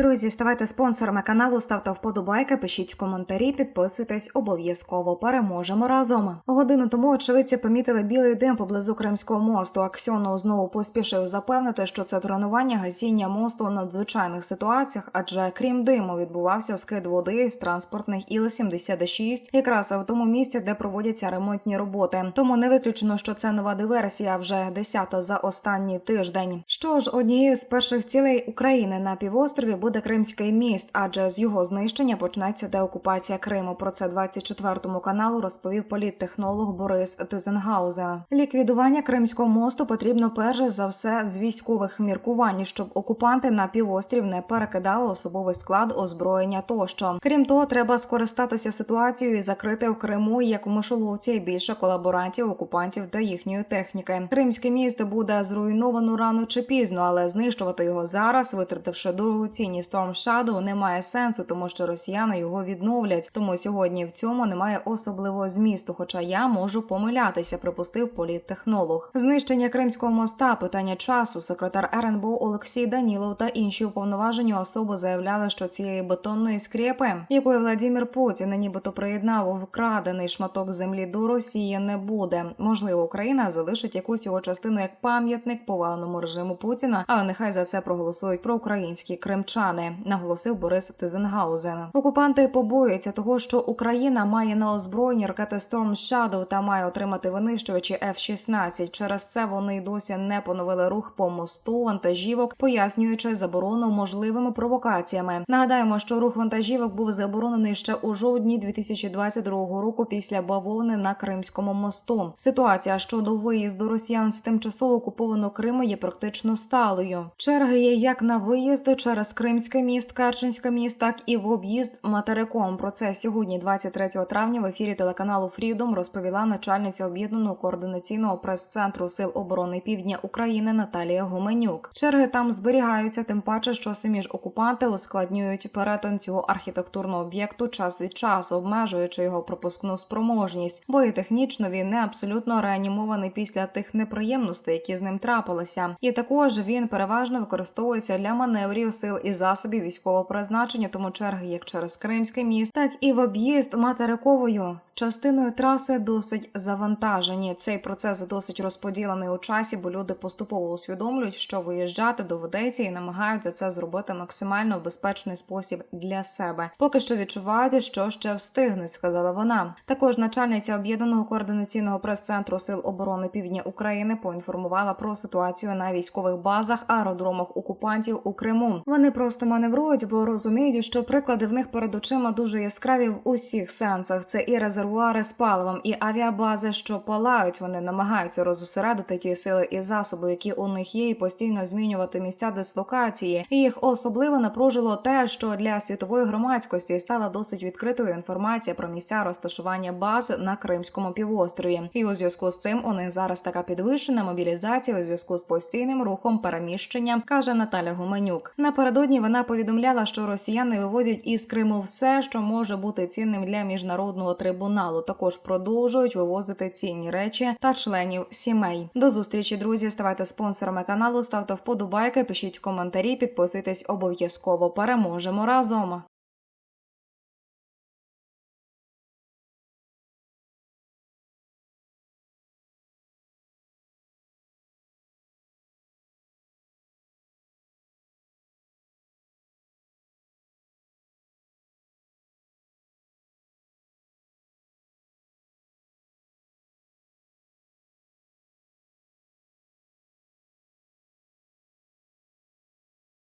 Друзі, ставайте спонсорами каналу, ставте вподобайки, пишіть коментарі, підписуйтесь обов'язково. Переможемо разом. Годину тому очевидці помітили білий дим поблизу Кримського мосту. Аксьонов знову поспішив запевнити, що це тренування гасіння мосту у надзвичайних ситуаціях, адже крім диму відбувався скид води з транспортних Іл-76, якраз в тому місці, де проводяться ремонтні роботи. Тому не виключено, що це нова диверсія, вже десята за останній тиждень. Що ж, однією з перших цілей України на півострові буде Кримський міст, адже з його знищення почнеться деокупація Криму. Про це 24 каналу розповів політтехнолог Борис Тизенгаузен. Ліквідування Кримського мосту потрібно перш за все з військових міркувань, щоб окупанти на півострів не перекидали особовий склад, озброєння тощо. Крім того, треба скористатися ситуацією і закрити в Криму як у мишоловці більше колаборантів, окупантів та їхньої техніки. Кримське місто буде зруйновано рано чи пізно, але знищувати його зараз, витративши дорогоцінні Storm Shadow, немає сенсу, тому що росіяни його відновлять. Тому сьогодні в цьому немає особливого змісту. Хоча я можу помилятися, припустив політтехнолог. Знищення Кримського моста питання часу. Секретар РНБО Олексій Данілов та інші уповноважені особи заявляли, що цієї бетонної скрепи, якою Владимир Путін нібито приєднав вкрадений шматок землі до Росії, не буде. Можливо, Україна залишить якусь його частину як пам'ятник поваленому режиму Путіна, але нехай за це проголосують проукраїнські кримчани, наголосив Борис Тизенгаузен. Окупанти побоюються того, що Україна має на озброєнні ракети Storm Shadow та має отримати винищувачі F-16. Через це вони й досі не поновили рух по мосту вантажівок, пояснюючи заборону можливими провокаціями. Нагадаємо, що рух вантажівок був заборонений ще у жовтні 2022 року після бавовни на Кримському мосту. Ситуація щодо виїзду росіян з тимчасово окупованого Криму є практично сталою. Черги є як на виїзди через Кримське міст, Керченське міст, так і в об'їзд материком. Про це сьогодні, 23 травня, в ефірі телеканалу Фрідом розповіла начальниця об'єднаного координаційного прес-центру сил оборони Півдня України Наталія Гуменюк. Черги там зберігаються, тим паче, що самі ж окупанти ускладнюють перетин цього архітектурного об'єкту час від часу, обмежуючи його пропускну спроможність, бо і технічно він не абсолютно реанімований після тих неприємностей, які з ним трапилися. І також він переважно використовується для маневрів сил і засобів військового призначення, тому черги як через Кримський міст, так і в об'їзд материковою. Частиною траси досить завантажені. Цей процес досить розподілений у часі, бо люди поступово усвідомлюють, що виїжджати доведеться і намагаються це зробити максимально в безпечний спосіб для себе. Поки що відчувають, що ще встигнуть, сказала вона. Також начальниця об'єднаного координаційного прес-центру сил оборони Півдня України поінформувала про ситуацію на військових базах, аеродромах окупантів у Криму. Вони просто маневрують, бо розуміють, що приклади в них перед очима дуже яскраві в усіх сенсах. Це і резервуари з паливом, і авіабази, що палають. Вони намагаються розосередити ті сили і засоби, які у них є, і постійно змінювати місця дислокації. Їх особливо напружило те, що для світової громадськості стала досить відкритою інформація про місця розташування баз на Кримському півострові. І у зв'язку з цим у них зараз така підвищена мобілізація у зв'язку з постійним рухом переміщення, каже Наталя Гуменюк. Напередодні вона повідомляла, що росіяни вивозять із Криму все, що може бути цінним для міжнародного трибуналу. Також продовжують вивозити цінні речі та членів сімей. До зустрічі, друзі. Ставайте спонсорами каналу, ставте вподобайки, пишіть коментарі, підписуйтесь обов'язково. Переможемо разом.